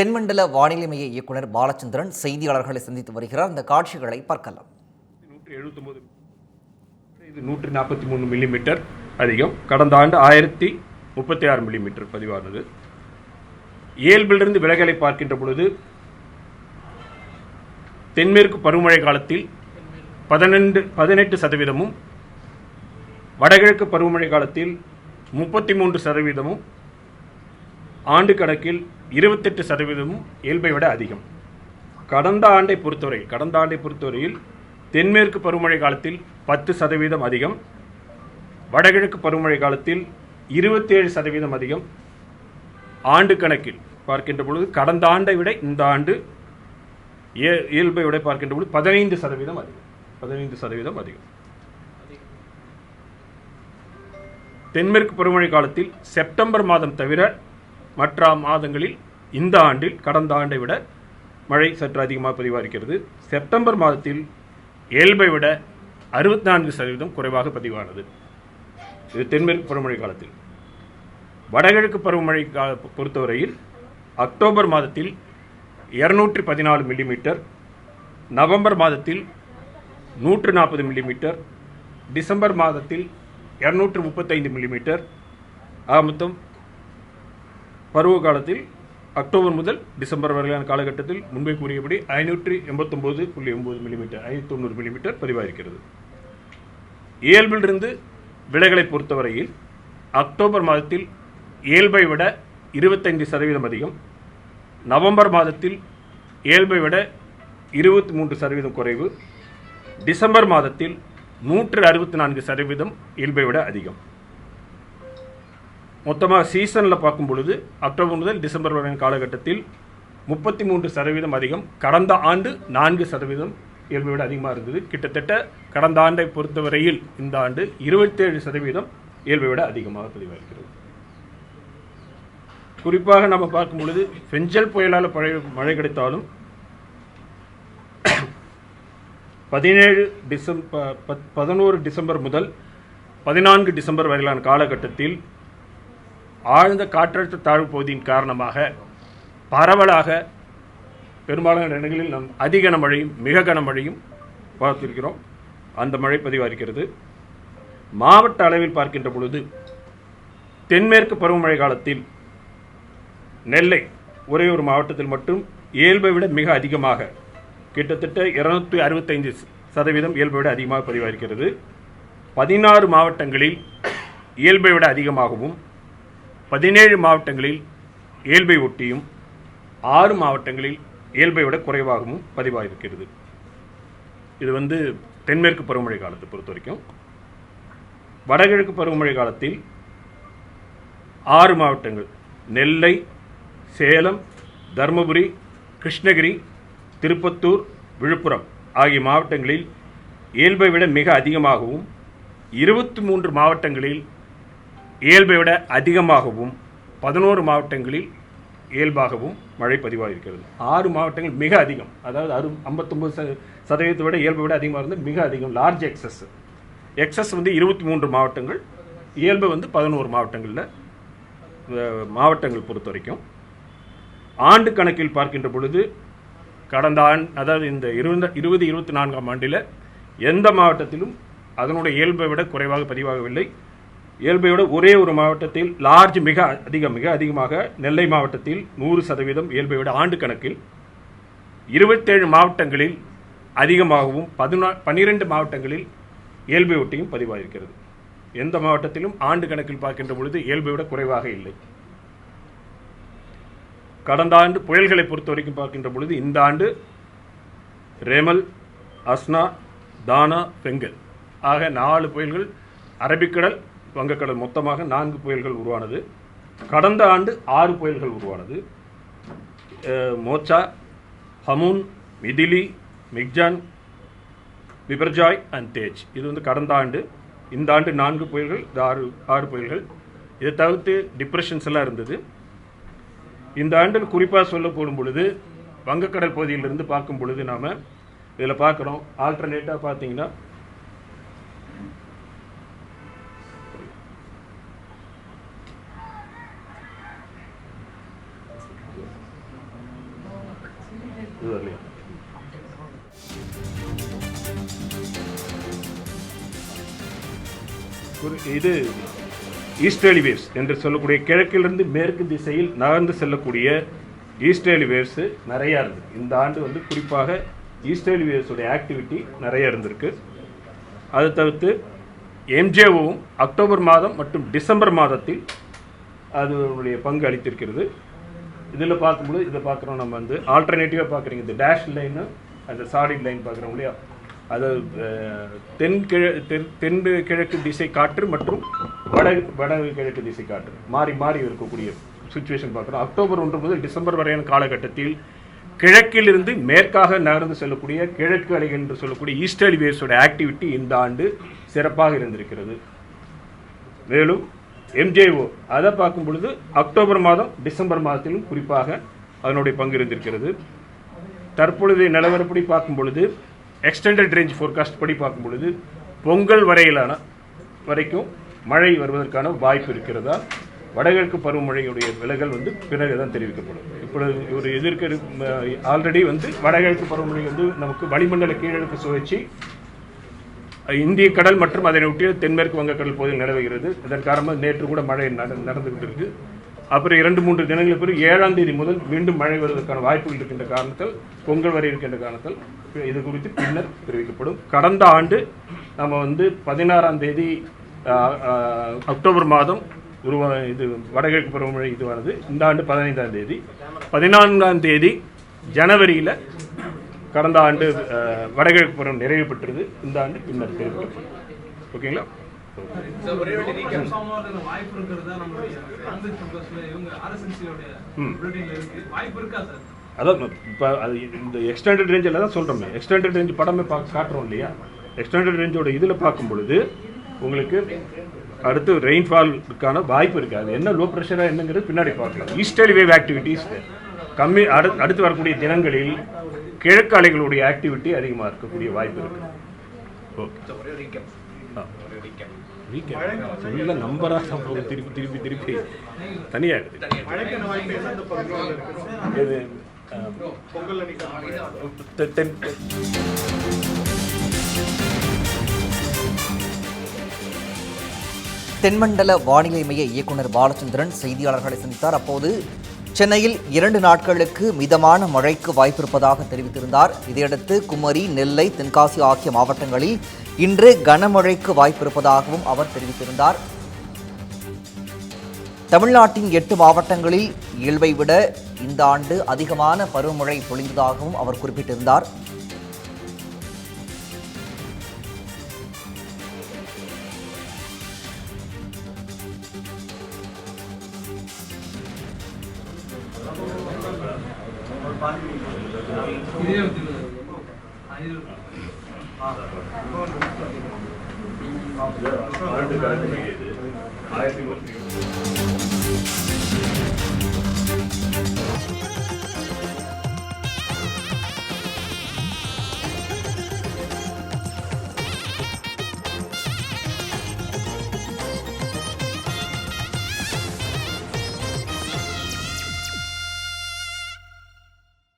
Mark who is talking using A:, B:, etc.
A: தென்மண்டல வானிலை மைய இயக்குனர் பாலச்சந்திரன் செய்தியாளர்களை சந்தித்து வருகிறார். அந்த காட்சிகளை பார்க்கலாம்.
B: நூற்றி எழுபத்தொம்போது இது நூற்றி நாற்பத்தி மூணு மில்லிமீட்டர் அதிகம். கடந்த ஆண்டு ஆயிரத்தி முப்பத்தி ஆறு மில்லிமீட்டர் பதிவானது. இயல்பிலிருந்து விலகலை பார்க்கின்ற பொழுது தென்மேற்கு பருவமழை காலத்தில் பதினெண்டு பதினெட்டு சதவீதமும் வடகிழக்கு பருவமழை காலத்தில் முப்பத்தி மூன்று சதவீதமும் ஆண்டு கணக்கில் இருபத்தெட்டு சதவீதமும் இயல்பை விட அதிகம். கடந்த ஆண்டை பொறுத்தவரை கடந்த ஆண்டை பொறுத்தவரையில் தென்மேற்கு பருவமழை காலத்தில் பத்து சதவீதம் அதிகம் வடகிழக்கு பருவமழை காலத்தில் இருபத்தேழு சதவீதம் அதிகம். ஆண்டு கணக்கில் பார்க்கின்ற பொழுது கடந்த ஆண்டை விட இந்த ஆண்டு இயல்பை விட பார்க்கின்ற பொழுது பதினைந்து சதவீதம் அதிகம். பதினைந்து சதவீதம் அதிகம். தென்மேற்கு பருவமழை காலத்தில் செப்டம்பர் மாதம் தவிர மற்ற மாதங்களில் இந்த ஆண்டில் கடந்த ஆண்டை விட மழை சற்று அதிகமாக பதிவாகிறது செப்டம்பர் மாதத்தில் இயல்பை விட அறுபத்தி நான்கு சதவீதம் குறைவாக பதிவானது. இது தென்மேற்கு பருவமழை காலத்தில். வடகிழக்கு பருவமழை கால பொறுத்தவரையில் அக்டோபர் மாதத்தில் இருநூற்றி பதினாலு மில்லிமீட்டர் நவம்பர் மாதத்தில் நூற்று நாற்பது மில்லிமீட்டர் டிசம்பர் மாதத்தில் இரநூற்று முப்பத்தைந்து மில்லிமீட்டர். ஆக மொத்தம் பருவ காலத்தில் அக்டோபர் முதல் டிசம்பர் வரையிலான காலகட்டத்தில் முன்பே கூறியபடி ஐநூற்றி எண்பத்தொம்போது புள்ளி ஒம்பது மில்லிமீட்டர் ஐநூற்றி தொண்ணூறு மில்லிமீட்டர் பதிவாயிருக்கிறது. இயல்பிலிருந்து விலைகளை பொறுத்தவரையில் அக்டோபர் மாதத்தில் இயல்பை விட இருபத்தைந்து சதவீதம் அதிகம். நவம்பர் மாதத்தில் இயல்பை விட இருபத்தி மூன்று சதவீதம் குறைவு. டிசம்பர் மாதத்தில் நூற்று அறுபத்தி நான்கு சதவீதம் இயல்பை விட அதிகம். மொத்தமாக சீசனில் பார்க்கும் பொழுது அக்டோபர் முதல் டிசம்பர் வரை காலகட்டத்தில் முப்பத்தி மூன்று சதவீதம் அதிகம் கடந்த ஆண்டு நான்கு சதவீதம் இயல்பை விட அதிகமாக இருந்தது. கிட்டத்தட்ட கடந்த ஆண்டை பொறுத்தவரையில் இந்த ஆண்டு இருபத்தேழு சதவீதம் இயல்பை விட அதிகமாக பதிவாகிறது. குறிப்பாக நம்ம பார்க்கும் பொழுது பெஞ்சல் புயலால் பழைய மழை கிடைத்தாலும் பதினேழு டிசம்பர் பதினோரு டிசம்பர் முதல் பதினான்கு டிசம்பர் வரையிலான காலகட்டத்தில் ஆழ்ந்த காற்றழுத்த தாழ்வு பகுதியின் காரணமாக பரவலாக பெரும்பாலான இடங்களில் நம் அதிக கனமழையும் மிக கனமழையும் பார்த்திருக்கிறோம். அந்த மழை பதிவாகிறது. மாவட்ட அளவில் பார்க்கின்ற பொழுது தென்மேற்கு பருவமழை காலத்தில் நெல்லை ஒரே ஒரு மாவட்டத்தில் மட்டும் இயல்பை விட மிக அதிகமாக கிட்டத்தட்ட இருநூத்தி அறுபத்தைந்து சதவீதம் இயல்பை விட அதிகமாக பதிவாகிறது. பதினாறு மாவட்டங்களில் இயல்பை விட அதிகமாகவும் பதினேழு மாவட்டங்களில் இயல்பை ஒட்டியும் ஆறு மாவட்டங்களில் இயல்பை விட குறைவாகவும் பதிவாயிருக்கிறது. இது வந்து தென்மேற்கு பருவமழை காலத்தை பொறுத்த வரைக்கும். வடகிழக்கு பருவமழை காலத்தில் ஆறு மாவட்டங்கள் நெல்லை சேலம் தருமபுரி கிருஷ்ணகிரி திருப்பத்தூர் விழுப்புரம் ஆகிய மாவட்டங்களில் இயல்பை விட மிக அதிகமாகவும் இருபத்தி மூன்று மாவட்டங்களில் இயல்பை விட அதிகமாகவும் பதினோரு மாவட்டங்களில் இயல்பாகவும் மழை பதிவாகிருக்கிறது ஆறு மாவட்டங்கள் மிக அதிகம். அதாவது அறு ஐம்பத்தொம்பது ச சதவீதத்தை விட இயல்பை விட அதிகமாக இருந்து மிக அதிகம் லார்ஜ் எக்ஸஸ் எக்ஸஸ் வந்து இருபத்தி மூன்று மாவட்டங்கள் இயல்பு வந்து பதினோரு மாவட்டங்களில் மாவட்டங்கள் பொறுத்த வரைக்கும் ஆண்டு கணக்கில் பார்க்கின்ற பொழுது கடந்த ஆண்டு அதாவது இந்த இருபது இருபது இருபத்தி நான்காம் ஆண்டில் எந்த மாவட்டத்திலும் அதனுடைய இயல்பை விட குறைவாக பதிவாகவில்லை. இயல்பையோட ஒரே ஒரு மாவட்டத்தில் லார்ஜ் மிக அதிகம் மிக அதிகமாக நெல்லை மாவட்டத்தில் நூறு சதவீதம் இயல்பையோட ஆண்டு கணக்கில் இருபத்தேழு மாவட்டங்களில் அதிகமாகவும் பதினா பன்னிரெண்டு மாவட்டங்களில் இயல்பை ஒட்டியும் பதிவாகிருக்கிறது எந்த மாவட்டத்திலும் ஆண்டு கணக்கில் பார்க்கின்ற பொழுது இயல்பை விட குறைவாக இல்லை. கடந்த ஆண்டு புயல்களை பொறுத்த வரைக்கும் பார்க்கின்ற பொழுது இந்த ஆண்டு ரேமல் அஸ்னா தானா பெங்கல். ஆக நாலு புயல்கள் அரபிக்கடல் வங்கக்கடல் மொத்தமாக நான்கு புயல்கள் உருவானது. கடந்த ஆண்டு ஆறு புயல்கள் உருவானது. Morcha Hamoon Midhili Michaung Biparjoy and Tej. இது வந்து கடந்த ஆண்டு இந்த ஆண்டு நான்கு புயல்கள் இது ஆறு ஆறு புயல்கள். இதை தவிர்த்து டிப்ரெஷன்ஸ் எல்லாம் இருந்தது. இந்த ஆண்டில் குறிப்பாக சொல்ல போடும் பொழுது வங்கக்கடல் பகுதியிலிருந்து பார்க்கும் பொழுது நாம் இதில் பார்க்குறோம். ஆல்டர்னேட்டாக பார்த்தீங்கன்னா இது வரலையா? இது ஈஸ்டர்லி வேவ்ஸ் என்று சொல்லக்கூடிய கிழக்கிலிருந்து மேற்கு திசையில் நகர்ந்து செல்லக்கூடிய ஈஸ்டர்லி வேவ்ஸ் நிறையா இருக்குது இந்த ஆண்டு வந்து குறிப்பாக ஈஸ்டர்லி வேவ்ஸோடைய ஆக்டிவிட்டி நிறைய இருந்திருக்கு. அதை தவிர்த்து எம்ஜேஓவும் அக்டோபர் மாதம் மற்றும் டிசம்பர் மாதத்தில் அதனுடைய பங்கு அளித்திருக்கிறது. இதில் பார்க்கும்போது இதை பார்க்குறோம் நம்ம வந்து ஆல்டர்னேட்டிவாக பார்க்குறீங்க. இந்த டேஷ் லைனு அந்த சாலிட் லைன் பார்க்குறோம் இல்லையா? அது தென் கிழ தென் தென் கிழக்கு திசை காற்று மற்றும் வட வட கிழக்கு திசை காற்று. மாறி மாறி இருக்கக்கூடிய சுச்சுவேஷன் பார்க்குறோம். அக்டோபர் ஒன்று முதல் டிசம்பர் வரையான காலகட்டத்தில் கிழக்கிலிருந்து மேற்காக நகர்ந்து செல்லக்கூடிய கிழக்கு அலைகள் என்று சொல்லக்கூடிய ஈஸ்டர்லி வேவ்ஸோட ஆக்டிவிட்டி இந்த ஆண்டு சிறப்பாக இருந்திருக்கிறது. மேலும் எம்ஜேஓ அதை பார்க்கும் பொழுது அக்டோபர் மாதம் டிசம்பர் மாதத்திலும் குறிப்பாக அதனுடைய பங்கு இருந்திருக்கிறது. தற்பொழுது நிலவரப்படி பார்க்கும் பொழுது எக்ஸ்டெண்டட் ரேஞ்ச் ஃபோர்காஸ்ட் படி பார்க்கும் பொழுது பொங்கல் வரையிலான வரைக்கும் மழை வருவதற்கான வாய்ப்பு இருக்கிறதா? வடகிழக்கு பருவமழையுடைய விலகல் வந்து பிறகு தான் தெரிவிக்கப்படும். இப்பொழுது ஒரு எதிர்க்க ஆல்ரெடி வந்து வடகிழக்கு பருவமழை வந்து நமக்கு வளிமண்டல கீழடுக்கு சுழற்சி இந்திய கடல் மற்றும் அதனை ஒட்டிய தென்மேற்கு வங்கக்கடல் பகுதியில் நிலவுகிறது. இதன் காரணமாக நேற்று கூட மழை நட நடந்துகிட்டு இருக்கு அப்புறம் இரண்டு மூன்று தினங்களுக்கு பிறகு ஏழாம் தேதி முதல் மீண்டும் மழை வருவதற்கான வாய்ப்புகள் இருக்கின்ற காரணத்தால் பொங்கல் வரை இருக்கின்ற காரணத்தால் இது குறித்து பின்னர் தெரிவிக்கப்படும். கடந்த ஆண்டு நம்ம வந்து பதினாறாம் தேதி அக்டோபர் மாதம் உருவா இது வடகிழக்கு பருவமழை இதுவானது. இந்த ஆண்டு பதினைந்தாம் தேதி. பதினான்காம் தேதி ஜனவரியில் கடந்த ஆண்டு வடகிழக்கு பருவம் நிறைவு பெற்றது. இந்த ஆண்டு பின்னர் தெரிவிக்கப்படும் ஓகேங்களா? அதான் இப்போ அது இந்த எக்ஸ்டெண்டட் ரேஞ்சில் தான் சொல்கிறோமே எக்ஸ்டெண்டட் ரேஞ்ச் படமே பார்க்க காட்டுறோம் இல்லையா? எக்ஸ்டெண்டட் ரேஞ்சோட இதில் பார்க்கும் பொழுது உங்களுக்கு அடுத்து ரெயின்ஃபாலுக்கான வாய்ப்பு இருக்குது அது என்ன லோ ப்ரெஷராக என்னங்கிறது பின்னாடி பார்க்கலாம். ஈஸ்டர்லி வேவ் ஆக்டிவிட்டீஸ் கம்மி அடு அடுத்து வரக்கூடிய தினங்களில் கிழக்கு அலைகளுடைய ஆக்டிவிட்டி அதிகமாக இருக்கக்கூடிய வாய்ப்பு இருக்குது ஓகே நம்பரா சம்பவம். திருப்பி திருப்பி திருப்பி. தனியாக இது
A: தென்மண்டல வானிலை மைய இயக்குனர் பாலச்சந்திரன் செய்தியாளர்களை சந்தித்தார். அப்போது சென்னையில் இரண்டு நாட்களுக்கு மிதமான மழைக்கு வாய்ப்பிருப்பதாக தெரிவித்திருந்தார். இதையடுத்து குமரி நெல்லை தென்காசி ஆகிய மாவட்டங்களில் இன்று கனமழைக்கு வாய்ப்பிருப்பதாகவும் அவர் தெரிவித்திருந்தார். தமிழ்நாட்டின் எட்டு மாவட்டங்களில் இயல்பை விட இந்த ஆண்டு அதிகமான பருவமழை பொழிந்ததாகவும் அவர் குறிப்பிட்டிருந்தார்.
B: ஆயிரத்தி